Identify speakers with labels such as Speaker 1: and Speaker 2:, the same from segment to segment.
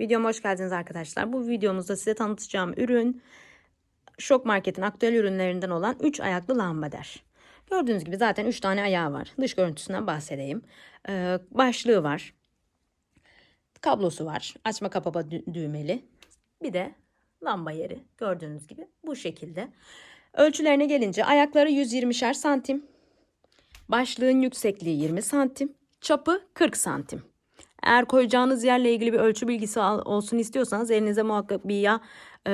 Speaker 1: Videoma hoş geldiniz arkadaşlar. Bu videomuzda size tanıtacağım ürün Şok Market'in aktüel ürünlerinden olan 3 ayaklı lambader. Gördüğünüz gibi zaten 3 tane ayağı var. Dış görüntüsünden bahsedeyim. Ee, başlığı var. Kablosu var. Açma kapama dü- düğmeli. Bir de lamba yeri. Gördüğünüz gibi bu şekilde. Ölçülerine gelince ayakları 120'şer santim. Başlığın yüksekliği 20 santim. Çapı 40 santim. Eğer koyacağınız yerle ilgili bir ölçü bilgisi olsun istiyorsanız elinize muhakkak bir ya e,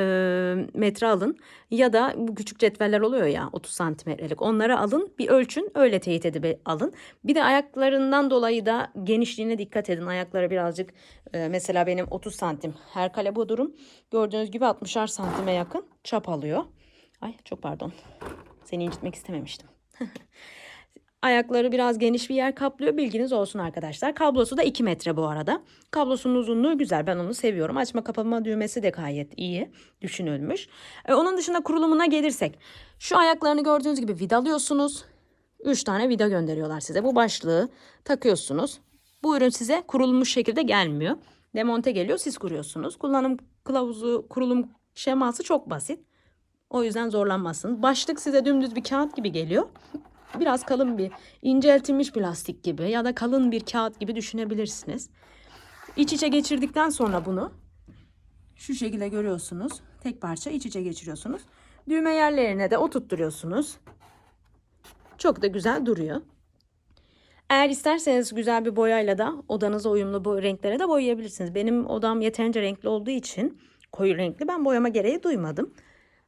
Speaker 1: metre alın ya da bu küçük cetveller oluyor ya 30 santimetrelik onları alın bir ölçün öyle teyit edip alın. Bir de ayaklarından dolayı da genişliğine dikkat edin. Ayakları birazcık e, mesela benim 30 santim her kale bu durum gördüğünüz gibi 60'ar santime yakın çap alıyor. Ay çok pardon seni incitmek istememiştim. Ayakları biraz geniş bir yer kaplıyor. Bilginiz olsun arkadaşlar. Kablosu da 2 metre bu arada. Kablosunun uzunluğu güzel. Ben onu seviyorum. Açma kapama düğmesi de gayet iyi düşünülmüş. E, onun dışında kurulumuna gelirsek. Şu ayaklarını gördüğünüz gibi vidalıyorsunuz. 3 tane vida gönderiyorlar size. Bu başlığı takıyorsunuz. Bu ürün size kurulmuş şekilde gelmiyor. Demonte geliyor siz kuruyorsunuz. Kullanım kılavuzu, kurulum şeması çok basit. O yüzden zorlanmazsınız. Başlık size dümdüz bir kağıt gibi geliyor biraz kalın bir inceltilmiş plastik gibi ya da kalın bir kağıt gibi düşünebilirsiniz. İç içe geçirdikten sonra bunu şu şekilde görüyorsunuz. Tek parça iç içe geçiriyorsunuz. Düğme yerlerine de oturtturuyorsunuz. Çok da güzel duruyor. Eğer isterseniz güzel bir boyayla da odanıza uyumlu bu renklere de boyayabilirsiniz. Benim odam yeterince renkli olduğu için koyu renkli ben boyama gereği duymadım.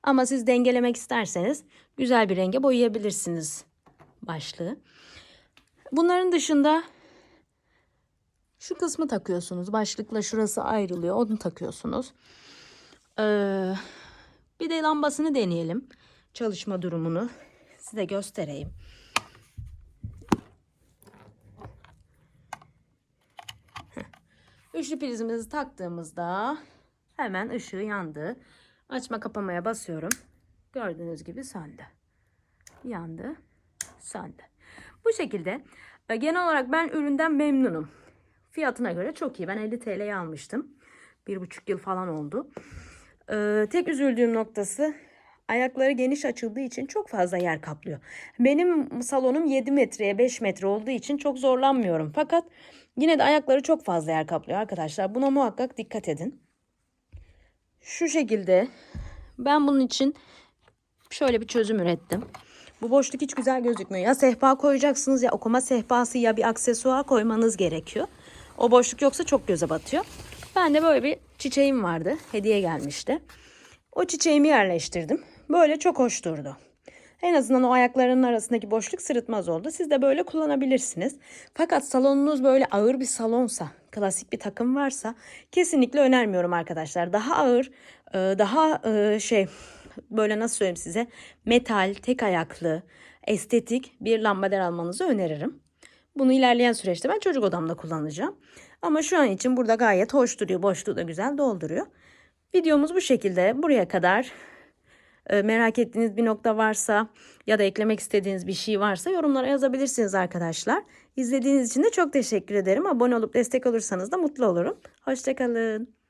Speaker 1: Ama siz dengelemek isterseniz güzel bir renge boyayabilirsiniz başlığı. Bunların dışında şu kısmı takıyorsunuz. Başlıkla şurası ayrılıyor. Onu takıyorsunuz. Ee, bir de lambasını deneyelim. Çalışma durumunu size göstereyim. Üçlü prizimizi taktığımızda hemen ışığı yandı. Açma kapamaya basıyorum. Gördüğünüz gibi söndü. Yandı söndü. Bu şekilde e, genel olarak ben üründen memnunum. Fiyatına göre çok iyi. Ben 50 TL'ye almıştım. Bir buçuk yıl falan oldu. Ee, tek üzüldüğüm noktası ayakları geniş açıldığı için çok fazla yer kaplıyor. Benim salonum 7 metreye 5 metre olduğu için çok zorlanmıyorum. Fakat yine de ayakları çok fazla yer kaplıyor arkadaşlar. Buna muhakkak dikkat edin. Şu şekilde ben bunun için şöyle bir çözüm ürettim. Bu boşluk hiç güzel gözükmüyor. Ya sehpa koyacaksınız ya okuma sehpası ya bir aksesuar koymanız gerekiyor. O boşluk yoksa çok göze batıyor. Ben de böyle bir çiçeğim vardı. Hediye gelmişti. O çiçeğimi yerleştirdim. Böyle çok hoş durdu. En azından o ayaklarının arasındaki boşluk sırıtmaz oldu. Siz de böyle kullanabilirsiniz. Fakat salonunuz böyle ağır bir salonsa, klasik bir takım varsa kesinlikle önermiyorum arkadaşlar. Daha ağır, e, daha e, şey böyle nasıl söyleyeyim size metal, tek ayaklı, estetik bir lambader almanızı öneririm. Bunu ilerleyen süreçte ben çocuk odamda kullanacağım. Ama şu an için burada gayet hoş duruyor. Boşluğu da güzel dolduruyor. Videomuz bu şekilde. Buraya kadar e, merak ettiğiniz bir nokta varsa ya da eklemek istediğiniz bir şey varsa yorumlara yazabilirsiniz arkadaşlar. İzlediğiniz için de çok teşekkür ederim. Abone olup destek olursanız da mutlu olurum. Hoşçakalın.